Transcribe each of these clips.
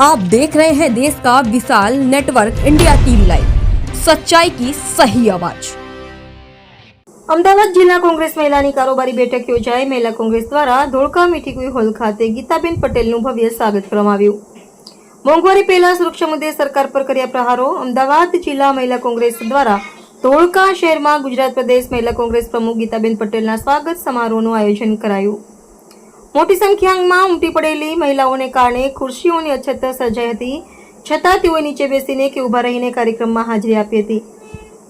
आप देख रहे हैं देश का विशाल नेटवर्क इंडिया टीवी लाइव सच्चाई की सही आवाज અમદાવાદ જિલ્લા કોંગ્રેસ મહિલાની કારોબારી બેઠક યોજાઈ મહિલા કોંગ્રેસ દ્વારા ધોળકા મીઠીકુઈ હોલ ખાતે ગીતાબેન પટેલનું ભવ્ય સ્વાગત કરવામાં આવ્યું મોંઘવારી પહેલા સુરક્ષા મુદ્દે સરકાર પર કર્યા પ્રહારો અમદાવાદ જિલ્લા મહિલા કોંગ્રેસ દ્વારા ધોળકા શહેરમાં ગુજરાત પ્રદેશ મહિલા કોંગ્રેસ પ્રમુખ ગીતાબેન પટેલના સ્વાગત સમારોહનું આયોજન કરાયું મોટી સંખ્યામાં ઉમટી પડેલી મહિલાઓને કારણે ખુરશીઓની અછત સર્જાઈ હતી. છતાં તેઓએ નીચે બેસીને કે ઊભા રહીને કાર્યક્રમમાં હાજરી આપી હતી.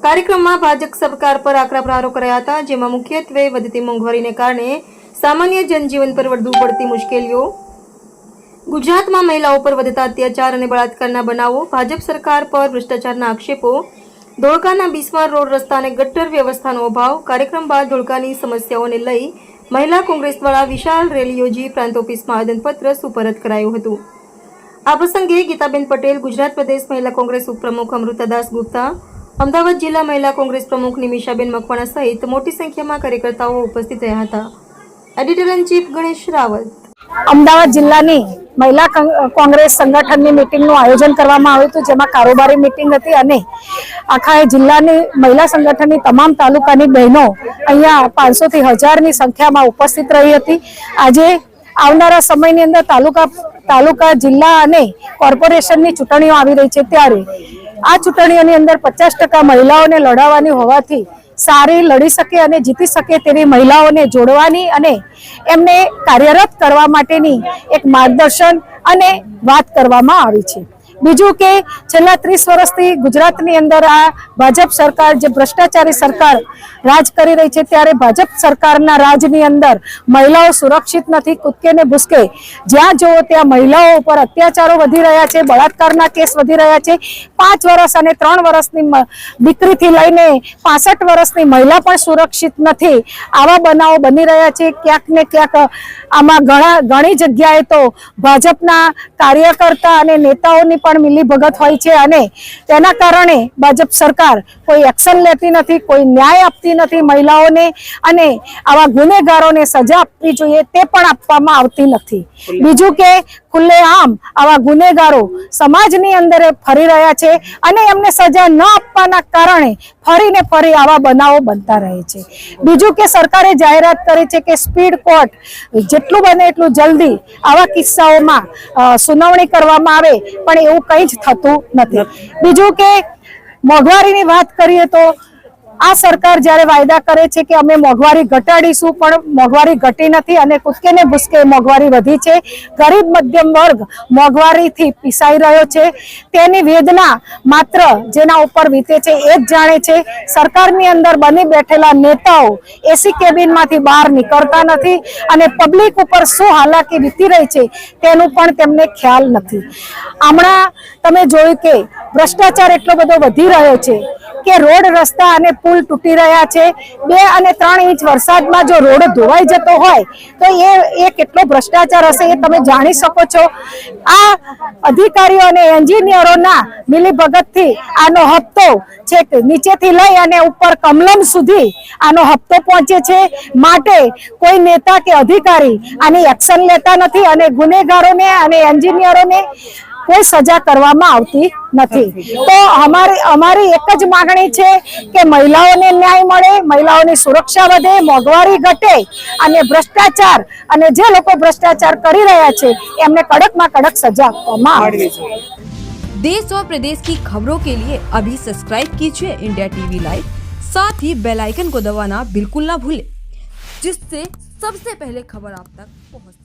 કાર્યક્રમમાં ભાજપ સરકાર પર આકરા પ્રહારો કરાયા હતા, જેમાં મુખ્યત્વે વધતી મોંઘવારીને કારણે સામાન્ય જનજીવન પર વધુ પડતી મુશ્કેલીઓ, ગુજરાતમાં મહિલાઓ પર વધતા અત્યાચાર અને બળાત્કારના બનાવો, ભાજપ સરકાર પર ભ્રષ્ટાચારના આક્ષેપો, ધોળકાના બિસ્માર રોડ રસ્તા અને ગટર વ્યવસ્થાનો અભાવ, કાર્યક્રમ બાદ ધોળકાની સમસ્યાઓને લઈ મહિલા કોંગ્રેસ દ્વારા વિશાળ રેલી યોજી પ્રાંત ઓફિસમાં આવેદનપત્ર સુપરત કરાયું હતું. આ પ્રસંગે ગીતાબેન પટેલ, ગુજરાત પ્રદેશ મહિલા કોંગ્રેસ ઉપપ્રમુખ અમૃતાદાસ ગુપ્તા, અમદાવાદ જિલ્લા મહિલા કોંગ્રેસ પ્રમુખ નિમિષાબેન મકવાણા સહિત મોટી સંખ્યામાં કાર્યકર્તાઓ ઉપસ્થિત રહ્યા હતા. Editor in chief Ganesh Rawat Ahmedabad જિલ્લાની મહિલા કોંગ- કોંગ્રેસ સંગઠનની મિટિંગનું આયોજન કરવામાં આવ્યું હતું, જેમાં કારોબારી મિટિંગ હતી અને આખા જિલ્લાની મહિલા સંગઠનની તમામ તાલુકાની બહેનો અહીંયા પાંચસોથી હજારની સંખ્યામાં ઉપસ્થિત રહી હતી. આજે આવનારા સમયની અંદર તાલુકા તાલુકા, જિલ્લા અને કોર્પોરેશનની ચૂંટણીઓ આવી રહી છે ત્યારે આ ચૂંટણીઓની અંદર પચાસ ટકા મહિલાઓને લડાવવાની હોવાથી સારી લડી શકે અને જીતી શકે તેવી મહિલાઓને જોડવાની અને એમને કાર્યરત કરવા માટેની એક માર્ગદર્શન અને વાત કરવામાં આવી છે. બીજું કે છેલ્લા ત્રીસ વર્ષથી ગુજરાતની અંદર આ ભાજપ સરકાર જે ભ્રષ્ટાચારી સરકાર રાજ કરી રહી છે, ત્યારે ભાજપ સરકારના રાજની અંદર મહિલાઓ સુરક્ષિત નથી, કૂદકે ને ભૂસકે. જ્યાં જુઓ ત્યાં મહિલાઓ ઉપર અત્યાચારો વધી રહ્યા છે, બળાત્કારના કેસ વધી રહ્યા છે. પાંચ વર્ષ અને ત્રણ વર્ષની દીકરીથી લઈને પાસઠ વર્ષની મહિલા પણ સુરક્ષિત નથી. આવા બનાવો બની રહ્યા છે, ક્યાંક ને ક્યાંક આમાં ઘણા, ઘણી જગ્યાએ તો ભાજપના કાર્યકર્તા અને નેતાઓની પણ મિલીભગત હોય છે અને તેના કારણે ભાજપ સરકાર કોઈ એક્શન લેતી નથી કોઈ ન્યાય આપતી નથી મહિલાઓને અને આવા ગુનેગારોને સજા આપવી જોઈએ તે પણ આપવામાં આવતી નથી. બીજું કે ખુલ્લેઆમ આવા ગુનેગારો સમાજની અંદર ફરી રહ્યા છે અને એમને સજા ન આપવાના કારણે ફરીને ફરી આવા બનાવો બનતા રહે છે. બીજું કે સરકારે જાહેરાત કરી છે કે સ્પીડ કોર્ટ જેટલું બને એટલું જલ્દી આવા કિસ્સાઓમાં સુનાવણી કરવામાં આવે પણ એવું કંઈ જ થતું નથી. બીજું કે મોંઘવારીની વાત કરીએ તો આ સરકાર જ્યારે વાયદા કરે છે કે અમે મોંઘવારી ઘટાડીશું, પણ મોંઘવારી ઘટી નથી અને કૂદકે ને ભૂસકે મોંઘવારી વધી છે. ગરીબ મધ્યમ વર્ગ મોંઘવારીથી પીસાઈ રહ્યો છે. તેની વેદના માત્ર જેના ઉપર વીતે છે એ જ જાણે છે. સરકારની અંદર બની બેઠેલા નેતાઓ એસી કેબિનમાંથી બહાર નીકળતા નથી અને પબ્લિક ઉપર શું હાલાકી વીતી રહી છે તેનું પણ તેમને ખ્યાલ નથી. હમણાં તમે જોયું કે ભ્રષ્ટાચાર એટલો બધો વધી રહ્યો છે. કે રોડ રસ્તા અને પુલ તૂટી રહ્યા છે. બે અને ત્રણ ઇંચ વરસાદમાં જો રોડ ધોવાઈ જતો હોય, તો એ એ કેટલો ભ્રષ્ટાચાર હશે એ તમે જાણી શકો છો. આ અધિકારીઓ અને એન્જિનિયરોના મિલીભગતથી આનો હપ્તો છેક નીચેથી લઈ અને ઉપર કમલમ સુધી આનો હપ્તો પહોંચે છે. માટે કોઈ નેતા કે અધિકારી આની એક્શન લેતા નથી અને ગુનેગારોને અને એન્જિનિયરોને કોઈ સજા કરવામાં આવતી નથી તો અમારી અમારી એક જ માંગણી છે કે મહિલાઓને ન્યાય મળે મહિલાઓની સુરક્ષા વધે મોંઘવારી ઘટે અને ભ્રષ્ટાચાર અને જે લોકો ભ્રષ્ટાચાર કરી રહ્યા છે એમને કડકમાં કડક સજા આપવામાં આવે देश और प्रदेश की खबरों के लिए अभी सब्सक्राइब कीजिए इंडिया टीवी लाइव साथ ही बेल आइकन को दबाना बिल्कुल ना भूलें जिससे सबसे पहले खबर आप तक पहुंच सके